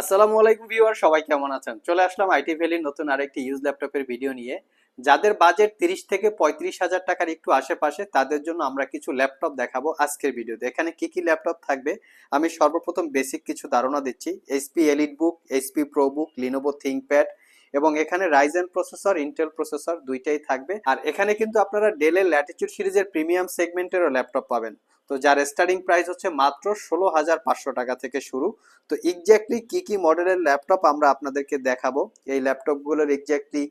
আসসালামু আলাইকুম ভিউয়ার, সবাই কেমন আছেন? চলে আসলাম আইটি ভ্যালির নতুন আরেকটি ইউজ ল্যাপটপের ভিডিও নিয়ে। যাদের বাজেট তিরিশ থেকে পঁয়ত্রিশ হাজার টাকার একটু আশেপাশে, তাদের জন্য আমরা কিছু ল্যাপটপ দেখাবো আজকের ভিডিওতে এখানে কি কি ল্যাপটপ থাকবে? আমি সর্বপ্রথম বেসিক কিছু ধারণা দিচ্ছি। HP Elite Book HP Pro Book Lenovo ThinkPad এবং এখানে রাইজেন প্রসেসর ইন্টেল প্রসেসর দুইটাই থাকবে। আর এখানে কিন্তু আপনারা ডেলের ল্যাটিটিউড সিরিজের প্রিমিয়াম সেগমেন্টেরও ল্যাপটপ পাবেন। তো যার স্টার্টিং প্রাইস হচ্ছে মাত্র ষোলো হাজার পাঁচশো টাকা থেকে শুরু। তো এক্স্যাক্টলি কি কি মডেলের ল্যাপটপ আমরা আপনাদেরকে দেখাবো? এই ল্যাপটপগুলোর এক্স্যাক্টলি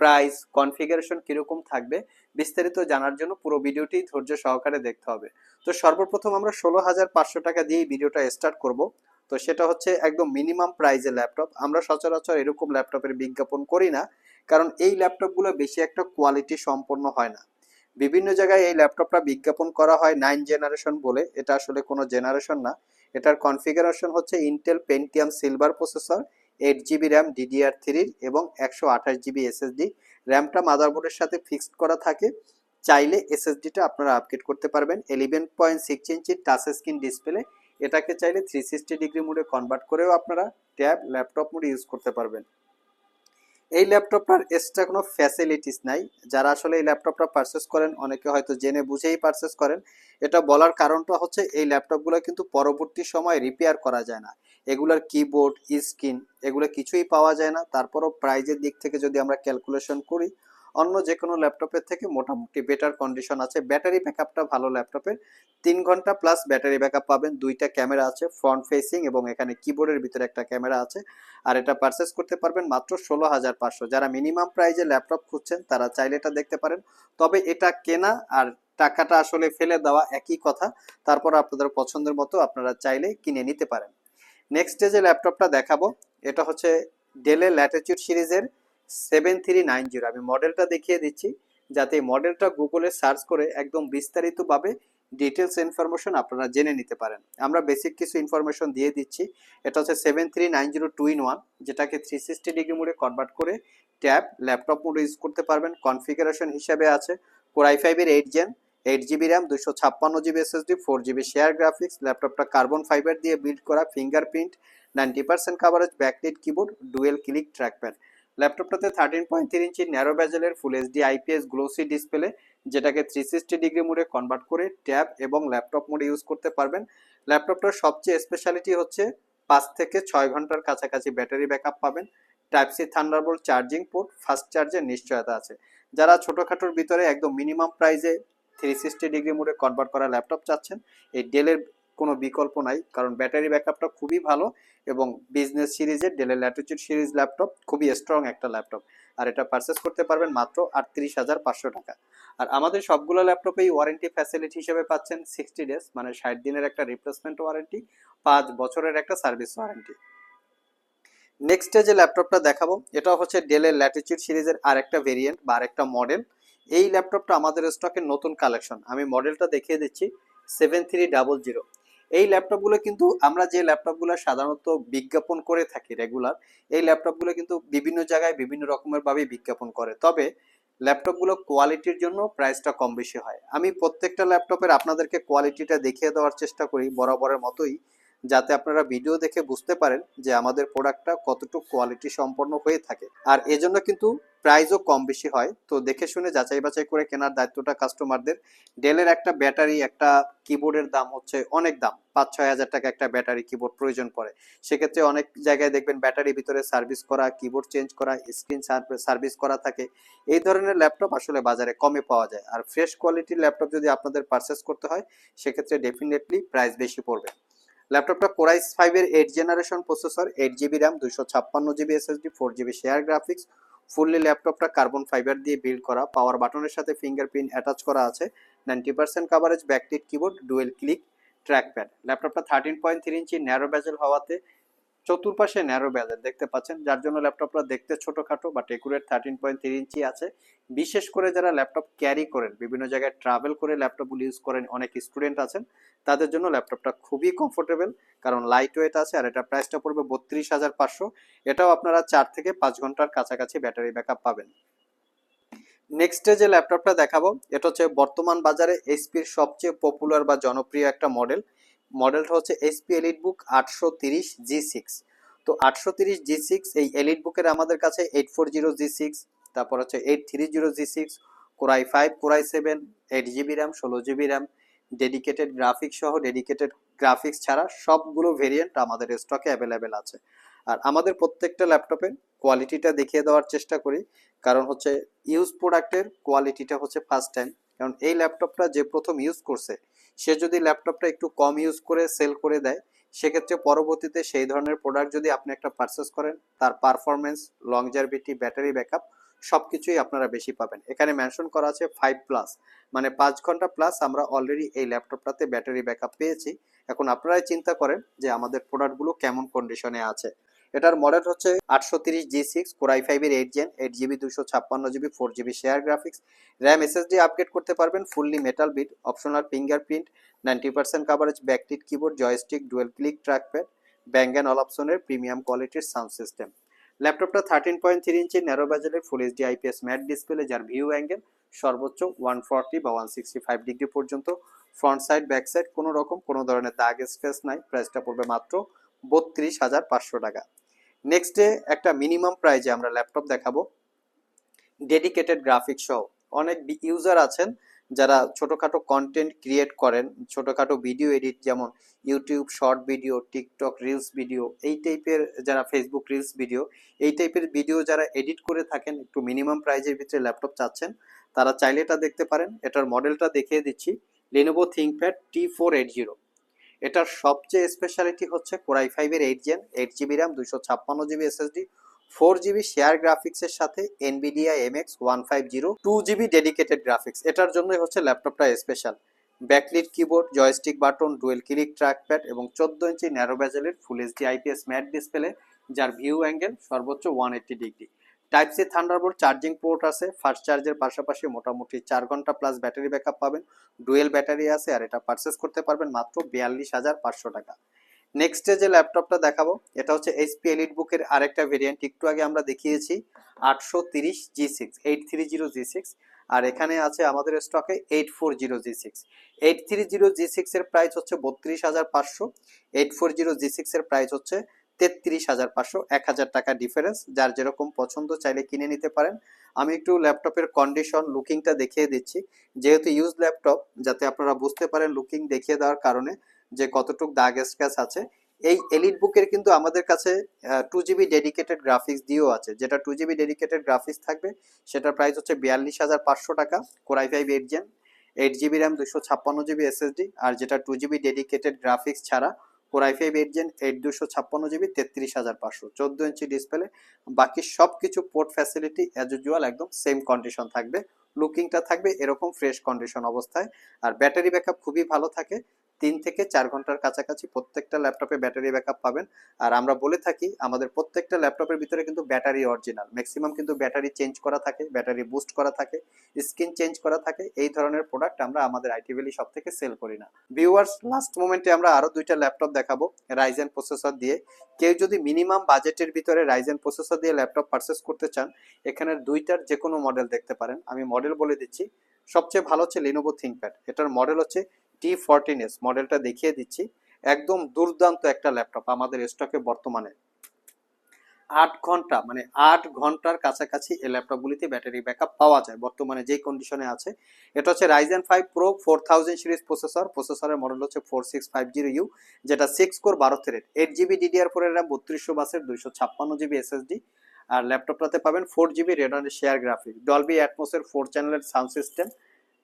প্রাইস কনফিগারেশন কীরকম থাকবে? বিস্তারিত জানার জন্য পুরো ভিডিওটি ধৈর্য সহকারে দেখতে হবে। তো সর্বপ্রথম আমরা ষোলো হাজার পাঁচশো টাকা দিয়ে ভিডিওটা স্টার্ট করব। তো সেটা হচ্ছে একদম মিনিমাম প্রাইজের ল্যাপটপ আমরা সচরাচর এরকম ল্যাপটপের বিজ্ঞাপন করি না, কারণ এই ল্যাপটপগুলো বেশি একটা কোয়ালিটি সম্পন্ন হয় না। বিভিন্ন জায়গায় এই ল্যাপটপটা বিজ্ঞাপন করা হয় নাইন জেনারেশন বলে, এটা আসলে কোনো জেনারেশন না। এটার কনফিগারেশন হচ্ছে Intel Pentium Silver processor eight GB RAM DDR থ্রির এবং একশো আঠাশ জিবি এসএসডি র্যামটা মাদারবোর্ডের সাথে ফিক্সড করা থাকে। চাইলে এসএসডিটা আপনারা আপগ্রেড করতে পারবেন। ইলেভেন পয়েন্ট সিক্স ইঞ্চির টাচ স্ক্রিন ডিসপ্লে এটাকে চাইলে থ্রি সিক্সটি ডিগ্রি মোডে কনভার্ট করেও আপনারা ট্যাব ল্যাপটপ মোডে ইউজ করতে পারবেন। এই ল্যাপটপটার এক্সট্রা কোনো ফ্যাসিলিটিস নাই। যারা আসলে এই ল্যাপটপটা পারচেস করেন, অনেকে হয়তো জেনে বুঝেই পারচেস করেন। এটা বলার কারণটা হচ্ছে এই ল্যাপটপগুলো কিন্তু পরবর্তী সময় রিপেয়ার করা যায় না। এগুলার কিবোর্ড স্ক্রিন এগুলো কিছুই পাওয়া যায় না। তারপরও প্রাইজের দিক থেকে যদি আমরা ক্যালকুলেশন করি অন্য যে কোনো ল্যাপটপের থেকে মোটামুটি বেটার কন্ডিশন আছে। ব্যাটারি ব্যাকআপটা ভালো ল্যাপটপের। তিন ঘণ্টা প্লাস ব্যাটারি ব্যাকআপ পাবেন। দুইটা ক্যামেরা আছে ফ্রন্ট ফেসিং এবং এখানে কিবোর্ডের ভিতরে একটা ক্যামেরা আছে। আর এটা পারচেস করতে পারবেন মাত্র ষোলো হাজার পাঁচশো। যারা মিনিমাম প্রাইজে ল্যাপটপ খুঁজছেন, তারা চাইলে এটা দেখতে পারেন। তবে এটা কেনা আর টাকাটা আসলে ফেলে দেওয়া একই কথা। তারপর আপনাদের পছন্দের মতো আপনারা চাইলে কিনে নিতে পারেন। নেক্সট ডে যে ল্যাপটপটা দেখাবো, এটা হচ্ছে ডেলের ল্যাটিচিউড সিরিজের সেভেন থ্রি নাইন জিরো আমি মডেলটা দেখিয়ে দিচ্ছি, যাতে মডেলটা গুগলে সার্চ করে একদম বিস্তারিতভাবে ডিটেলস ইনফরমেশন আপনারা জেনে নিতে পারেন। আমরা বেসিক কিছু ইনফরমেশন দিয়ে দিচ্ছি। এটা হচ্ছে seven three nine zero two in one যেটাকে থ্রি সিক্সটি ডিগ্রি মোডে কনভার্ট করে ট্যাব ল্যাপটপ মোডে ইউজ করতে পারবেন। কনফিগারেশন হিসাবে আছে কোরাই ফাইভের eight gen eight GB RAM দুশো ছাপ্পান্ন GB SSD four GB share graphics ল্যাপটপটা কার্বন ফাইবার দিয়ে বিল্ড করা fingerprint ninety percent coverage backlit keyboard dual click trackpad ল্যাপটপটাতে thirteen point three inch narrow ব্যাজেলের full HD IPS glossy display যেটাকে three sixty degree মোডে convert করে tab এবং laptop মোডে use করতে পারবেন। ল্যাপটপটার সবচেয়ে স্পেশালিটি হচ্ছে পাঁচ থেকে ছয় ঘণ্টার কাছাকাছি ব্যাটারি ব্যাকআপ পাবেন। Type C Thunderbolt charging port fast চার্জের নিশ্চয়তা আছে। যারা ছোটোখাটোর ভিতরে একদম মিনিমাম প্রাইসে থ্রি সিক্সটি ডিগ্রি মোডে কনভার্ট করা ল্যাপটপ চাচ্ছেন, এই ডেলের কোনো বিকল্প নাই, কারণ ব্যাটারি ব্যাকআপটা খুবই ভালো এবং বিজনেস সিরিজের ডেলের ল্যাটিচিউড সিরিজ ল্যাপটপ খুবই স্ট্রং একটা ল্যাপটপ আর এটা পারচেস করতে পারবেন মাত্র আটত্রিশ হাজার পাঁচশো টাকা। আর আমাদের সবগুলো ল্যাপটপেই ওয়ারেন্টি ফ্যাসিলিটি হিসেবে পাচ্ছেন সিক্সটি ডেজ মানে ষাট দিনের একটা রিপ্লেসমেন্ট ওয়ারেন্টি পাঁচ বছরের একটা সার্ভিস ওয়ারেন্টি নেক্সটে যে ল্যাপটপটা দেখাবো, এটা হচ্ছে ডেলের ল্যাটিচিউড সিরিজের আরেকটা ভেরিয়েন্ট বা আরেকটা মডেল এই ল্যাপটপটা আমাদের স্টকের নতুন কালেকশন আমি মডেলটা দেখিয়ে দিচ্ছি সেভেন থ্রি ডাবল জিরো এই ল্যাপটপগুলো কিন্তু আমরা যে ল্যাপটপগুলো সাধারণত বিজ্ঞাপন করে থাকি রেগুলার এই ল্যাপটপগুলো কিন্তু বিভিন্ন জায়গায় বিভিন্ন রকমের ভাবে বিজ্ঞাপন করে। তবে ল্যাপটপগুলো কোয়ালিটির জন্য প্রাইসটা কম বেশি হয়। আমি প্রত্যেকটা ল্যাপটপের আপনাদেরকে কোয়ালিটিটা দেখিয়ে দেওয়ার চেষ্টা করি, বরাবরের মতোই। যাতে আপনারা ভিডিও দেখে বুঝতে পারেন যে আমাদের প্রোডাক্টটা কতটুকু কোয়ালিটি সম্পন্ন হয়ে থাকে। আর এজন্য কিন্তু প্রাইসও কম বেশি হয়। তো দেখে শুনে যাচাই বাছাই করে কেনার দায়িত্বটা কাস্টমারদের ডেলের একটা ব্যাটারি একটা কিবোর্ডের দাম হচ্ছে অনেক দাম। পাঁচ ছয় হাজার টাকা একটা ব্যাটারি কিবোর্ড প্রয়োজন পড়ে। সেক্ষেত্রে অনেক জায়গায় দেখবেন ব্যাটারির ভিতরে সার্ভিস করা কিবোর্ড চেঞ্জ করা স্ক্রিন সার্ভিস করা থাকে। এই ধরনের ল্যাপটপ আসলে বাজারে কমে পাওয়া যায়। আর ফ্রেশ কোয়ালিটির ল্যাপটপ যদি আপনাদের পারচেস করতে হয়, সেক্ষেত্রে ডেফিনেটলি প্রাইস বেশি পড়বে। ল্যাপটপটা কোরাইস ফাইভের eight generation processor eight GB RAM দুশো ছাপ্পান্ন GB SSD four GB share graphics fully ল্যাপটপটা কার্বন ফাইবার দিয়ে বিল্ড করা পাওয়ার বাটনের সাথে ফিঙ্গারপ্রিন্ট অ্যাটাচ করা আছে ninety percent coverage backlit keyboard dual click trackpad ল্যাপটপটা thirteen point three inch narrow bezel হওয়াতে চতুর্পাশে ন্যারো ব্যাজেল দেখতে পাচ্ছেন, যার জন্য ল্যাপটপটা দেখতে ছোটখাটো but accurate thirteen point three inch আছে। বিশেষ করে যারা ল্যাপটপ ক্যারি করেন, বিভিন্ন জায়গায় ট্রাভেল করে ল্যাপটপগুলো ইউজ করেন, অনেক স্টুডেন্ট আছেন, তাদের জন্য ল্যাপটপটা খুবই কমফোর্টেবল কারণ লাইট ওয়েট আছে আর এটা প্রাইসটা পড়বে বত্রিশ হাজার পাঁচশো। এটাও আপনারা চার থেকে পাঁচ ঘণ্টার কাছাকাছি ব্যাটারি ব্যাকআপ পাবেন। নেক্সটে যে ল্যাপটপটা দেখাবো, এটা হচ্ছে বর্তমান বাজারে এইচপির সবচেয়ে পপুলার বা জনপ্রিয় একটা মডেল মডেলটা হচ্ছে এইচপি এলিট বুক আটশো তিরিশ জি সিক্স তো আটশো তিরিশ জি সিক্স এই এলিট বুকের আমাদের কাছে eight four zero G six তারপর হচ্ছে eight three zero G six core i five core i seven eight GB RAM ষোলো জিবি র্যাম ডেডিকেটেড গ্রাফিক্স সহ ডেডিকেটেড গ্রাফিক্স ছাড়া সবগুলো ভেরিয়েন্ট আমাদের স্টকে অ্যাভেলেবেল আছে। আর আমাদের প্রত্যেকটা ল্যাপটপের কোয়ালিটিটা দেখিয়ে দেওয়ার চেষ্টা করি, কারণ হচ্ছে ইউজ প্রোডাক্টের কোয়ালিটিটা হচ্ছে ফার্স্ট টাইম কারণ এই ল্যাপটপটা যে প্রথম ইউজ করছে, সে যদি ল্যাপটপটা একটু কম ইউজ করে সেল করে দেয়, সেক্ষেত্রে পরবর্তীতে সেই ধরনের প্রোডাক্ট যদি আপনি একটা পারচেস করেন, তার পারফরমেন্স লংজারভিটি ব্যাটারি ব্যাকআপ সব কিছুই আপনারা বেশি পাবেন। এখানে মেনশন করা আছে ফাইভ প্লাস মানে পাঁচ ঘণ্টা প্লাস আমরা অলরেডি এই ল্যাপটপটাতে ব্যাটারি ব্যাকআপ পেয়েছি। এখন আপনারাই চিন্তা করেন যে আমাদের প্রোডাক্টগুলো কেমন কন্ডিশনে আছে। এটার মডেল হচ্ছে আটশো তিরিশ জি সিক্স কোরাই ফাইভের এইট জেন এইট জিবি দুশো ছাপ্পান্ন GB four GB share graphics RAM SSD upgrade করতে পারবেন fully metal build optional fingerprint ninety percent coverage backlit keyboard joystick dual click trackpad Bang and অপশনের premium কোয়ালিটির sound system ল্যাপটপটা thirteen point three inch narrow বাজেলের full HD IPS matte display যার view angle সর্বোচ্চ one forty বা one sixty five degree পর্যন্ত front side back side কোনো রকম, কোনো ধরনের দাগ স্পেস নাই প্রাইসটা পড়বে মাত্র বত্রিশ হাজার পাঁচশো টাকা। নেক্সট একটা মিনিমাম প্রাইজে আমরা ল্যাপটপ দেখাবো। ডেডিকেটেড গ্রাফিক্স সহ। অনেক ইউজার আছেন যারা ছোটোখাটো কন্টেন্ট ক্রিয়েট করেন, ছোটোখাটো ভিডিও এডিট যেমন YouTube short video TikTok reels video এই টাইপের যারা ফেসবুক রিলস ভিডিও এই টাইপের ভিডিও যারা এডিট করে থাকেন, একটু মিনিমাম প্রাইজের ভিতরে ল্যাপটপ চাচ্ছেন, তারা চাইলে এটা দেখতে পারেন। এটার মডেলটা দেখিয়ে দিচ্ছি। Lenovo ThinkPad T four eight zero এটার সবচেয়ে স্পেশালিটি হচ্ছে কোরাই ফাইভের eight gen eight GB RAM দুশো ছাপ্পান্ন GB SSD four GB share গ্রাফিক্সের সাথে Nvidia M X one five zero two GB dedicated graphics এটার জন্যই হচ্ছে ল্যাপটপটা special backlit keyboard joystick button dual click trackpad এবং চোদ্দ inch narrow ব্যাজেলের full HD IPS matte display যার ভিউ অ্যাঙ্গেল সর্বোচ্চ one eighty degree type C Thunderbolt charging port আছে fast চার্জের পাশাপাশি মোটামুটি চার ঘণ্টা প্লাস ব্যাটারি ব্যাকআপ পাবেন। ডুয়েল ব্যাটারি আছে আর এটা পারচেস করতে পারবেন মাত্র বিয়াল্লিশ হাজার পাঁচশো টাকা। নেক্সট যে ল্যাপটপটা দেখাবো, এটা হচ্ছে এইচপি এলিট বুকের আরেকটা ভেরিয়েন্ট একটু আগে আমরা দেখিয়েছি, আটশো তিরিশ G six eight three zero G six আর এখানে আছে আমাদের স্টকে eight four zero G six eight three zero G six এর প্রাইস হচ্ছে বত্রিশ হাজার পাঁচশো eight four zero G six এর প্রাইস হচ্ছে তেত্রিশ হাজার পাঁচশো, এক হাজার টাকা ডিফারেন্স যার যেরকম পছন্দ চাইলে কিনে নিতে পারেন। আমি একটু ল্যাপটপের কন্ডিশন লুকিংটা দেখিয়ে দিচ্ছি। যেহেতু ইউজ ল্যাপটপ যাতে আপনারা বুঝতে পারেন লুকিং দেখিয়ে দেওয়ার কারণে যে কতটুক দাগ স্ক্যাচ আছে। এই এলিট বুকের কিন্তু আমাদের কাছে টু জিবি ডেডিকেটেড গ্রাফিক্স দিয়েও আছে। যেটা টু জিবি ডেডিকেটেড গ্রাফিক্স থাকবে, সেটার প্রাইস হচ্ছে বিয়াল্লিশ হাজার পাঁচশো টাকা core i five eight gen eight GB RAM দুশো ছাপ্পান্ন জিবি এসএসডি আর যেটা টু জিবি ডেডিকেটেড গ্রাফিক্স ছাড়া core i five eight gen eight দুশো ছাপ্পান্ন জিবি তেত্রিশ হাজার পাঁচশো। চোদ্দ ইঞ্চি ডিসপ্লে বাকি সব কিছু পোর্ট ফ্যাসিলিটি অ্যাজ ইউজুয়াল একদম সেম কন্ডিশন থাকবে। লুকিংটা থাকবে এরকম ফ্রেশ কন্ডিশন অবস্থায়। আর ব্যাটারি ব্যাকআপ খুবই ভালো থাকে। তিন থেকে চার ঘণ্টার কাছাকাছি প্রত্যেকটা ল্যাপটপে ব্যাটারি ব্যাকআপ পাবেন। আর আমরা বলে থাকি, আমাদের প্রত্যেকটা ল্যাপটপের ভিতরে কিন্তু ব্যাটারি অরিজিনাল। ম্যাক্সিমাম কিন্তু ব্যাটারি চেঞ্জ করা থাকে, ব্যাটারি বুস্ট করা থাকে স্ক্রিন চেঞ্জ করা থাকে। এই ধরনের প্রোডাক্ট আমরা আমাদের আইটি ভ্যালি সব থেকে সেল করি না। ভিউয়ার্স, লাস্ট মোমেন্টে আমরা আরও দুইটা ল্যাপটপ দেখাবো রাইজেন প্রসেসর দিয়ে। কেউ যদি মিনিমাম বাজেটের ভিতরে রাইজেন প্রসেসর দিয়ে ল্যাপটপ পারচেস করতে চান, এখানের দুইটার যে কোনো মডেল দেখতে পারেন। আমি মডেল বলে দিচ্ছি। সবচেয়ে ভালো হচ্ছে লিনোভো থিঙ্কপ্যাড এটার মডেল হচ্ছে টি ফোরটিন এস মডেলটা দেখিয়ে দিচ্ছি। একদম দুর্দান্ত একটা ল্যাপটপ আমাদের স্টকে বর্তমানে। আট ঘণ্টা মানে আট ঘণ্টার কাছাকাছি এই ল্যাপটপগুলিতে ব্যাটারি ব্যাকআপ পাওয়া যায় বর্তমানে যেই কন্ডিশনে আছে। এটা হচ্ছে Ryzen five pro four thousand series processor প্রসেসরের মডেল হচ্ছে four six five zero U যেটা সিক্স কোর বারো thread eight GB DDR four RAM বত্রিশশো বাসের দুইশো ছাপ্পান্ন জিবি এসএসডি আর ল্যাপটপটাতে পাবেন ফোর জিবি রেডনের শেয়ার গ্রাফিক ডলবি অ্যাটমোসের ফোর চ্যানেলের sound system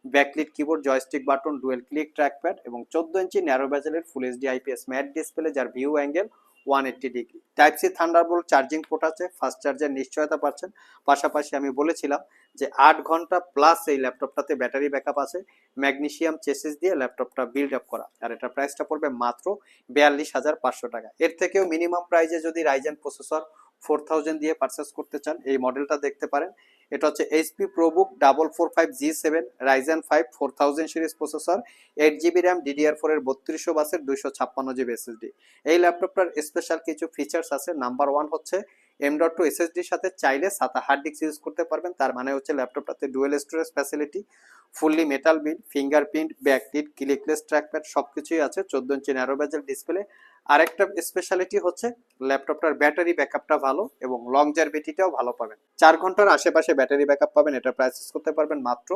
backlit keyboard joystick button dual click trackpad এবং চোদ্দ inch narrow ব্যাজেলের full HD IPS matte display যার view angle one eighty degree type C Thunderbolt charging port আছে fast চার্জের নিশ্চয়তা পাচ্ছেন। পাশাপাশি আমি বলেছিলাম যে আট ঘণ্টা প্লাস এই ল্যাপটপটাতে ব্যাটারি ব্যাকআপ আছে ম্যাগনেশিয়াম চেসিস দিয়ে ল্যাপটপটা বিল্ড আপ করা। আর এটা প্রাইসটা পড়বে মাত্র বিয়াল্লিশ হাজার পাঁচশো টাকা। এর থেকেও মিনিমাম প্রাইজে যদি রাইজেন প্রসেসর ফোর থাউজেন্ড দিয়ে পারচেস করতে চান, এই মডেলটা দেখতে পারেন। এটা হচ্ছে HP ProBook double four five G seven Ryzen five four thousand series processor eight GB RAM DDR four এর বত্রিশশো বাসের দুইশো ছাপ্পান্ন জিবি এসএসডি এই ল্যাপটপটার স্পেশাল কিছু ফিচার্স আছে। নাম্বার ওয়ান হচ্ছে এম ডট টু এসএসডির সাথে চাইলে সাতা হার্ড ডিস্ক ইউজ করতে পারবেন। তার মানে হচ্ছে ল্যাপটপটাতে dual storage facility fully metal build fingerprint backlit clickless trackpad সব কিছুই আছে। চোদ্দ ইঞ্চি ন্যারো বেজেল ডিসপ্লে আরেকটা স্পেশালিটি হচ্ছে ল্যাপটপটার ব্যাটারি ব্যাকআপটা ভালো এবং লং জার্ভিটিটাও ভালো পাবেন। চার ঘণ্টার আশেপাশে ব্যাটারি ব্যাকআপ পাবেন, এটা প্রাইস করতে পারবেন মাত্র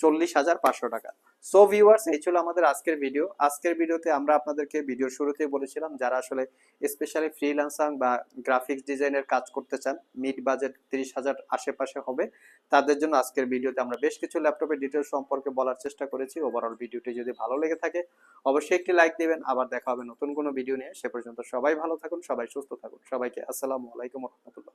চল্লিশ হাজার পাঁচশো টাকা। সো ভিউয়ার্স এই ছিল আমাদের আজকের ভিডিও আজকের ভিডিওতে আমরা আপনাদেরকে ভিডিওর শুরুতেই বলেছিলাম, যারা আসলে স্পেশালি ফ্রিল্যান্সার বা গ্রাফিক্স ডিজাইনের কাজ করতে চান মিড বাজেট তিরিশ হাজার আশেপাশে হবে, তাদের জন্য আজকের ভিডিওতে আমরা বেশ কিছু ল্যাপটপের ডিটেলস সম্পর্কে বলার চেষ্টা করেছি। ওভারঅল ভিডিওটি যদি ভালো লেগে থাকে, অবশ্যই একটি লাইক দিবেন। আবার দেখা হবে নতুন কোনো ভিডিও নিয়ে। সে পর্যন্ত সবাই ভালো থাকুন, সবাই সুস্থ থাকুন। সবাইকে আসসালামু আলাইকুম রহমতুল্লাহ।